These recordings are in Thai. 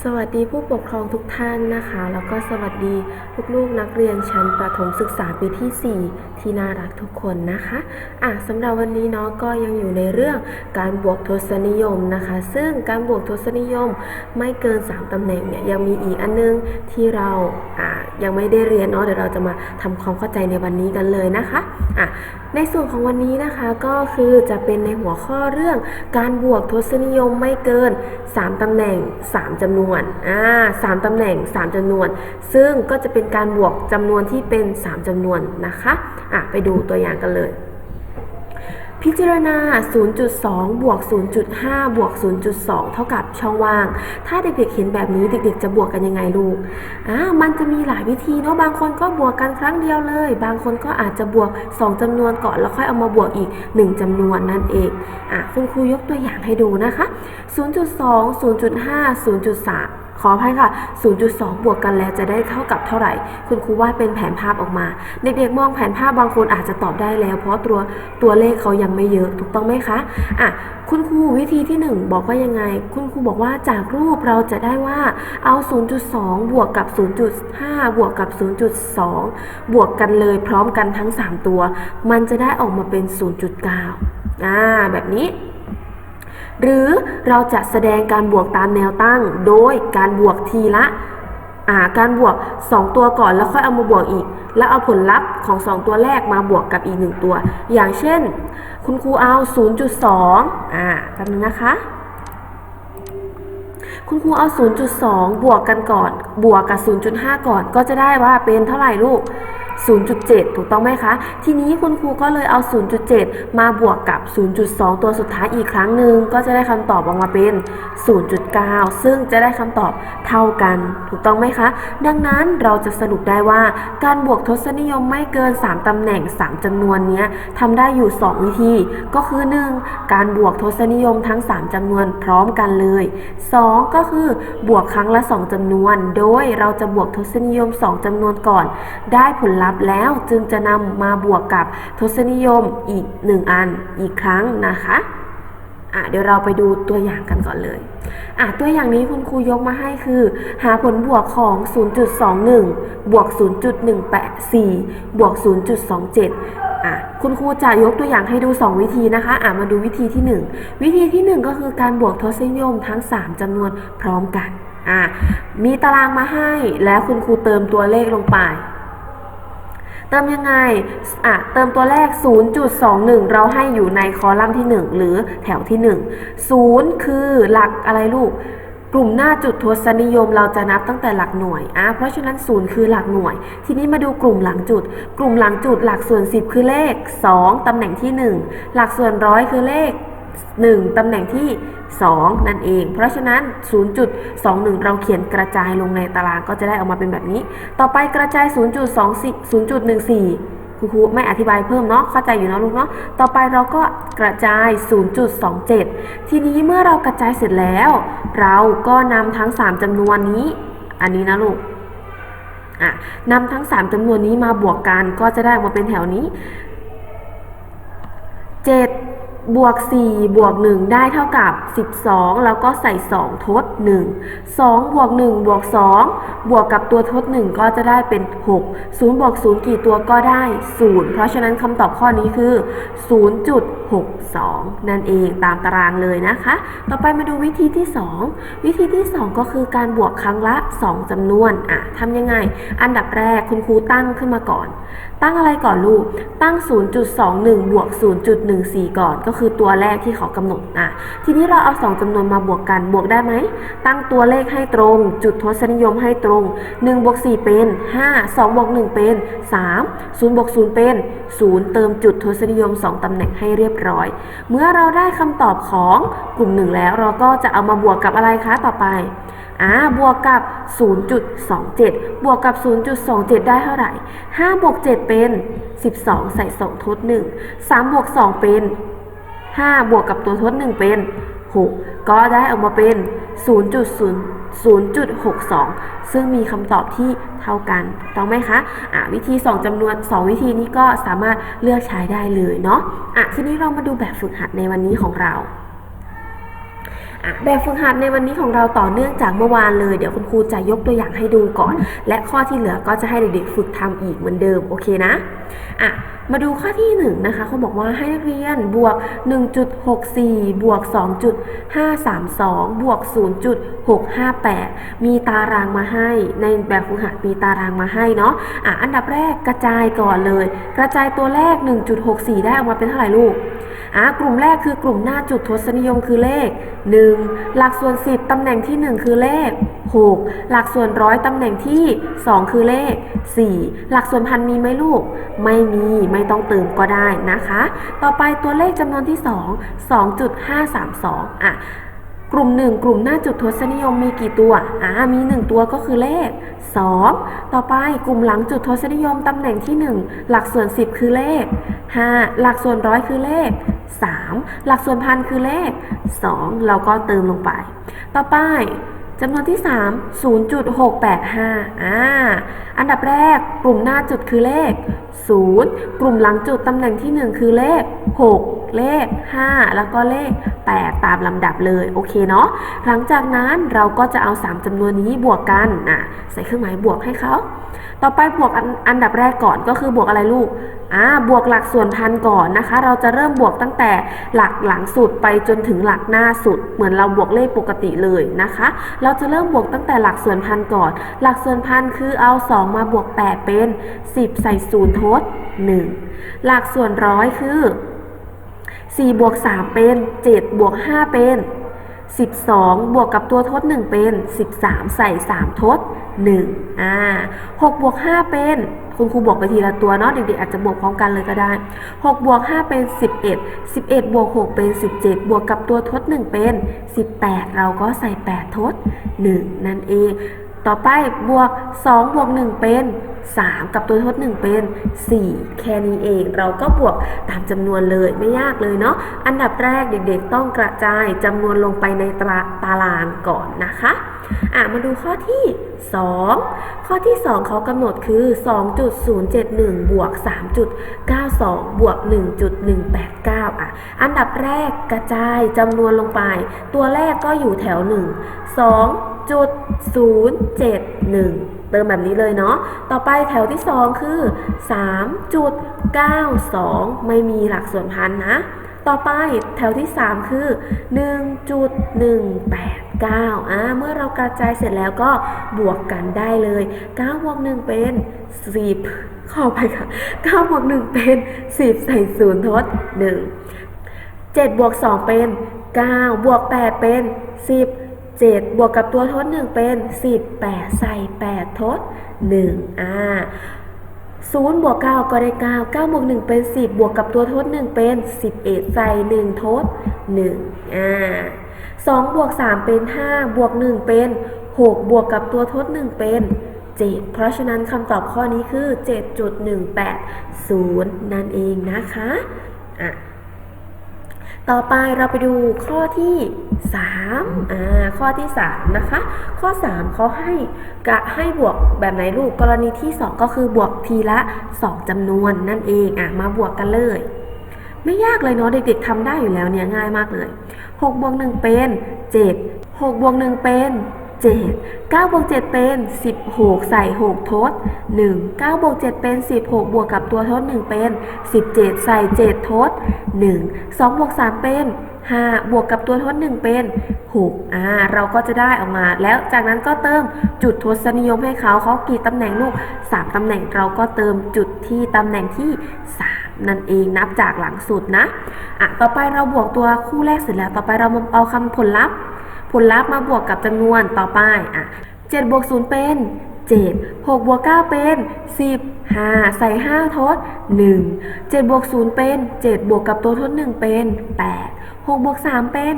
สวัสดีผู้ปกครองทุกท่านนะคะ แล้วก็สวัสดีลูกๆนักเรียนชั้นประถมศึกษาปีที่ 4 ที่น่ารักทุกคนนะคะอะสำหรับวันนี้เนาะก็ยังอยู่ในเรื่องการบวกทศนิยมนะคะ ซึ่งการบวกทศนิยมไม่เกิน 3 ตำแหน่งเนี่ยยังมีอีกอันนึงที่เราอะ ยังไม่ได้เรียนเนาะเดี๋ยวเราจะมาทำความเข้าใจในวันนี้กันเลยนะคะอะในส่วนของวันนี้นะคะก็คือจะเป็นในหัวข้อเรื่องการบวกทศนิยมไม่เกิน 3ตำแหน่ง 3จำนวนอ่าสามตำแหน่ง 3จำนวน ซึ่งก็จะเป็นการบวกจำนวนที่เป็น 3จำนวนนะคะอะไปดูตัวอย่างกันเลย พิจารณา 0.2 บวก 0.5 บวก 0.2 เท่ากับช่องว่าง ถ้าเด็กๆ เห็นแบบนี้เด็กๆ จะบวกกันยังไงลูก อ่า มันจะมีหลายวิธีเนาะ บางคนก็บวกกันครั้งเดียวเลย บางคนก็อาจจะบวก 2จำนวนก่อนแล้วค่อยเอามาบวกอีก 1จำนวนนั่นเอง อะ คุณครูยกตัวอย่างให้ดูนะคะ 0.2 0.5 0.3ขออภัยค่ะ 0.2 บวกกันแล้วจะได้เท่ากับเท่าไหร่ คุณครูวาดเป็นแผนภาพออกมา เด็กๆมองแผนภาพบางคนอาจจะตอบได้แล้ว เพราะตัวตัวเลขเขายังไม่เยอะ ถูกต้องไหมคะ อะ คุณครูวิธีที่ 1 บอกว่ายังไง คุณครูบอกว่าจากรูปเราจะได้ว่าเอา 0.2 บวกกับ 0.5 บวกกับ 0.2 บวกกันเลยพร้อมกันทั้ง 3 ตัว มันจะได้ออกมาเป็น 0.9 อ่า แบบนี้ หรือเราจะแสดงการบวกตามแนวตั้ง โดยการบวกทีละาการบวก 2 ตัวก่อนแล้วค่อยเอามาบวกอีก แล้วเอาผลลัพธ์ของ 2 ตัวแรกมาบวกกับอีก 1 ตัว อย่างเช่น คุณครูเอา 0.2อ่าแป๊บนึงนะคะ คุณครูเอา 0.2 บวกกันก่อน บวกกับ 0.5 ก่อนก็จะได้ว่าเป็นเท่าไหร่ลูก0.7 ถูกต้องไหมคะ ทีนี้คุณครูก็เลยเอา 0.7 มาบวกกับ 0.2 ตัวสุดท้ายอีกครั้งหนึ่งก็จะได้คำตอบออกมาเป็น 0.9 ซึ่งจะได้คำตอบเท่ากัน ถูกต้องไหมคะ ดังนั้นเราจะสรุปได้ว่า การบวกทศนิยมไม่เกิน 3ตำแหน่ง 3จำนวนนี้ทำได้อยู่ 2 วิธี ก็คือ 1. การบวกทศนิยมทั้ง 3จำนวนพร้อมกันเลย 2. ก็คือบวกครั้งละ 2จำนวน โดยเราจะบวกทศนิยม 2จำนวนก่อน ได้ผลลัพธ์แล้วจึงจะนำมาบวกกับทศนิยมอีก1อันอีกครั้งนะคะอะเดี๋ยวเราไปดูตัวอย่างกันก่อนเลยอะตัวอย่างนี้คุณครูยกมาให้คือ หาผลบวกของ 0.21 บวก 0.184 บวก 0.27อะคุณครูจะยกตัวอย่างให้ดู 2 วิธีนะคะอะมาดูวิธีที่ 1 วิธีที่ 1 ก็คือการบวกทศนิยมทั้ง 3จำนวนพร้อมกันอะมีตารางมาให้แล้วคุณครูเติมตัวเลขลงไป เติมยังไงอะเติมตัวแรก 0.21 เราให้อยู่ในคอลัมน์ที่ 1 หรือแถวที่ 1 0 คือหลักอะไรลูก กลุ่มหน้าจุดทศนิยมเราจะนับตั้งแต่หลักหน่วยอะเพราะฉะนั้น 0 คือหลักหน่วย ทีนี้มาดูกลุ่มหลังจุด กลุ่มหลังจุดหลักส่วน 10 คือเลข 2 ตำแหน่งที่ 1 หลักส่วนร้อยคือเลข 1 ตำแหน่งที่ 2 นั่นเอง เพราะฉะนั้น 0.21 เราเขียนกระจายลงในตารางก็จะได้ออกมาเป็นแบบนี้ ต่อไปกระจาย 0.24 0.14 คุณครูไม่อธิบายเพิ่มเนาะ เข้าใจอยู่เนาะลูกเนาะ ต่อไปเราก็กระจาย 0.27 ทีนี้เมื่อเรากระจายเสร็จแล้ว เราก็นำทั้ง 3จำนวนนี้ อันนี้นะลูกอะนำทั้ง 3จำนวนนี้มาบวกกันก็จะได้ออกมาเป็นแถวนี้ 7 บวก 4 บวก 1 ได้เท่ากับ 12 แล้วก็ใส่ 2 ทด 1 2 บวก 1 บวก 2 บวกกับตัวทด 1 ก็จะได้เป็น 6 0 บวก 0 กี่ตัวก็ได้ 0 เพราะฉะนั้นคำตอบข้อนี้คือ 62 นั่นเองตามตารางเลยนะคะ ต่อไปมาดูวิธีที่ 2 วิธีที่ 2 ก็คือการบวกครั้งละ 2จำนวนอะทำยังไง อันดับแรกคุณครูตั้งขึ้นมาก่อน ตั้งอะไรก่อนลูก ตั้ง 0.21 บวก 0.14 ก่อน ก็คือตัวแรกที่เขากำหนดอะทีนี้เราเอา 2จำนวนมาบวกกันบวกได้ไหม ตั้งตัวเลขให้ตรง จุดทศนิยมให้ตรง 1บวก4เป็น 5 2บวก1เป็น 3 0บวก0เป็น 0 เติมจุดทศนิยม 2ตำแหน่งให้เรียบร้อย เมื่อเราได้คำตอบของกลุ่มหนึ่งแล้ว เราก็จะเอามาบวกกับอะไรคะต่อไปอ่าบวกกับ 0.27 บวกกับ 0.27 ได้เท่าไหร่5บวก7เป็น 12 ใส่2ทด 1 3บวก2เป็น 5 บวกกับตัวทด 1 เป็น 6 ก็ได้ออกมาเป็น0.0 0.62 ซึ่งมีคำตอบที่เท่ากันถูกต้องไหมคะอะวิธี 2จำนวน 2 วิธีนี้ก็สามารถเลือกใช้ได้เลยเนาะอะทีนี้เรามาดูแบบฝึกหัดในวันนี้ของเรา แบบฝึกหัดในวันนี้ของเราต่อเนื่องจากเมื่อวานเลย เดี๋ยวคุณครูจะยกตัวอย่างให้ดูก่อน และข้อที่เหลือก็จะให้เด็กๆฝึกทำอีกเหมือนเดิมโอเคนะอะมาดูข้อที่1นงนะคะเขาบอกว่าให้นักเรียนบวก 1.64 บวก 2.532 บวก 0.658 มีตารางมาให้ ในแบบฝึกหัดมีตารางมาให้เนาะอะอันดับแรกกระจายก่อนเลย กระจายตัวแรก 1.64 ได้ออกมาเป็นเท่าไหร่ลูกอะกลุ่มแรกคือกลุ่มหน้าจุดทศนิยมคือเลข 1หลักส่วน 10 ตำแหน่งที่ 1 คือเลข 6 หลักส่วนร้อยตำแหน่งที่ 2 คือเลข 4 หลักส่วนพันมีไหมลูก ไม่มีไม่ต้องเติมก็ได้นะคะ ต่อไปตัวเลขจำนวนที่ 2 2.532อะ กลุ่ม 1 กลุ่มหน้าจุดทศนิยมมีกี่ตัว อ่า มี 1 ตัวก็คือเลข 2 ต่อไปกลุ่มหลังจุดทศนิยมตำแหน่งที่ 1 หลักส่วน 10 คือเลข 5 หลักส่วนร้อยคือเลข 3 หลักส่วนพันคือเลข 2 เราก็เติมลงไป ต่อไป จำนวนที่ 3 0.685 อ่า อันดับแรกกลุ่มหน้าจุดคือเลข 0 กลุ่มหลังจุดตำแหน่งที่ 1 คือเลข 6 เลข 5 แล้วก็เลข 8 ตามลำดับเลย โอเคเนาะ หลังจากนั้นเราก็จะเอา 3จำนวนนี้บวกกันอะใส่เครื่องหมายบวกให้เขา ต่อไปบวกอันอันดับแรกก่อนก็คือบวกอะไรลูก อ่า บวกหลักส่วนพันก่อนนะคะ เราจะเริ่มบวกตั้งแต่หลักหลังสุดไปจนถึงหลักหน้าสุด เหมือนเราบวกเลขปกติเลยนะคะเราจะเริ่มบวกตั้งแต่หลักส่วนพันก่อน หลักส่วนพันคือเอา 2 มาบวก 8 เป็น 10 ใส่ศูนย์ทด 1 หลักส่วนร้อยคือ 4 บวก 3 เป็น 7 บวก 5 เป็น 12 บวกกับตัวทด 1 เป็น 13 ใส่ 3 ทด 1 อ่า6บวก 5 เป็น คุณครูบอกไปทีละตัวเนาะเด็กๆอาจจะบวกพร้อมกันเลยก็ได้ 6 บวก 5 เป็น 11 11 บวก 6 เป็น 17 บวกกับตัวทด 1 เป็น 18 เราก็ใส่ 8 ทด 1 นั่นเอง ต่อไปบวก 2 บวก 1 เป็น 3 กับตัวทด1เป็น 4 แค่นี้เอง เราก็บวกตามจำนวนเลยไม่ยากเลยเนาะอันดับแรกเด็กๆ ต้องกระจายจำนวนลงไปในตาตารางก่อนนะคะอะมาดูข้อที่ 2 ข้อที่ 2 เขากำหนดคือ 2.071 บวก 3.92 บวก 1.189 อะ อันดับแรกกระจายจำนวนลงไป ตัวแรกก็อยู่แถว 1 2.071 เติมแบบนี้เลยเนาะ ต่อไปแถวที่ 2 คือ 3.92 ไม่มีหลักส่วนพันนะ ต่อไปแถวที่ 3 คือ 1.189อ่าเมื่อเรากระจายเสร็จแล้วก็บวกกันได้เลย9บวก1เป็น 10เข้าไปค่ะ9บวก1เป็น 10 ใส่ศูนย์ทด 1 7บวก2เป็น 9 บวก 8 เป็น 10 7 บวกกับตัวทด 1 เป็น 18 ใส่ 8 ทด 1 อ่า0บวก9ก็ได้ 9 9บวก1 เป็น 10 บวกกับตัวทด 1 เป็น 11 ใส่ 1 ทด 1 อ่า2บวก3เป็น 5 บวก 1 เป็น 6 บวกกับตัวทด 1 เป็น 7 เพราะฉะนั้นคำตอบข้อนี้คือ 7.180 นั่นเองนะคะอะ ต่อไปเราไปดูข้อที่3อ่าข้อที่3นะคะ ข้อ 3เขาให้กะให้บวกแบบไหนลูกกรณีที่ 2 ก็คือบวกทีละ 2จำนวนนั่นเองอะมาบวกกันเลย ไม่ยากเลยเนาะเด็กๆทำได้อยู่แล้วเนี่ยง่ายมากเลย6บวก1เป็น 7 6บวก1เป็น 7 9บวก7เป็น 16 ใส่ 6 ทด 1 9บวก7เป็น 16 บวกกับตัวทด 1 เป็น 17 ใส่ 7 ทด 1 2บวก3 เป็น 5 บวกกับตัวทด 1 เป็น 6 อ่า เราก็จะได้ออกมา แล้วจากนั้นก็เติมจุดทศนิยมให้เขาเขากี่ตำแหน่งลูก 3 ตำแหน่งเราก็เติมจุดที่ตำแหน่งที่ 3 นั่นเองนับจากหลังสุดนะ อะ ต่อไปเราบวกตัวคู่แรกเสร็จแล้ว ต่อไปเรามาเอาคำผลลัพธ์ ผลลัพธ์มาบวกกับจำนวนต่อไปอะ7บวก0เป็น7 6บวก9เป็น10 5 ใส่ 5 ทด 1 7บวก0เป็น 7 บวกกับตัวทด 1 เป็น 8 6บวก3เป็น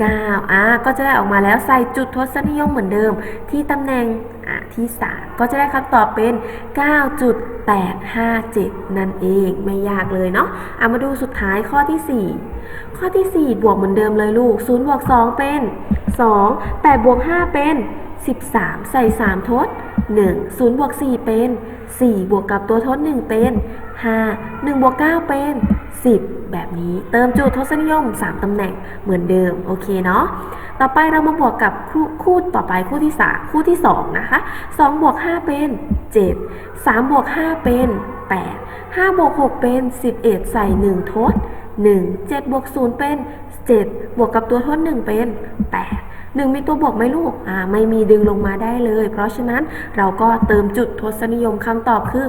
9อะก็จะได้ออกมาแล้วใส่จุดทศนิยมเหมือนเดิม ที่ตำแหน่งอะที่ 3 ก็จะได้คำตอบเป็น 9.857 นั่นเองไม่ยากเลยเนาะเอะมาดูสุดท้ายข้อที่ 4 ข้อที่ 4 บวกเหมือนเดิมเลยลูก 0 บวก 2 เป็น 2 8 บวก 5 เป็น 13 ใส่ 3 ทด 1 0 บวก 4 เป็น 4 บวกกับตัวทด 1 เป็น 5 1 บวก 9 เป็น 10 แบบนี้เติมจุดทศนิยม 3 ตำแหน่งเหมือนเดิม โอเคเนาะต่อไปเรามาบวกกับคู่คต่อไปคู่ที่ 3 คู่ที่ 2 นะคะ 2 บวก 5 เป็น 7 3 บวก 5 เป็น 8 5 บวก 6 เป็น 11 ใส่ 1 ทด 1 7 บวก 0 เป็น 7 บวกกับตัวทด 1 เป็น 8 1มีตัวบวกไหมลูกอ่าไม่มีดึงลงมาได้เลย เพราะฉะนั้นเราก็เติมจุดทศนิยมคำตอบคือ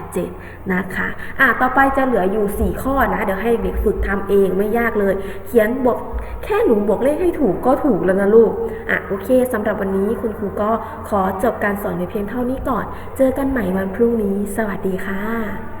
18.187 นะคะอ่าต่อไปจะเหลืออยู่ 4 ข้อนะ เดี๋ยวให้เด็กฝึกทำเองไม่ยากเลย เขียนบวกแค่หนูบวกเลขให้ถูกก็ถูกแล้วนะลูกอะโอเคสำหรับวันนี้คุณครูก็ขอจบการสอนในเพียงเท่านี้ก่อน เจอกันใหม่วันพรุ่งนี้ สวัสดีค่ะ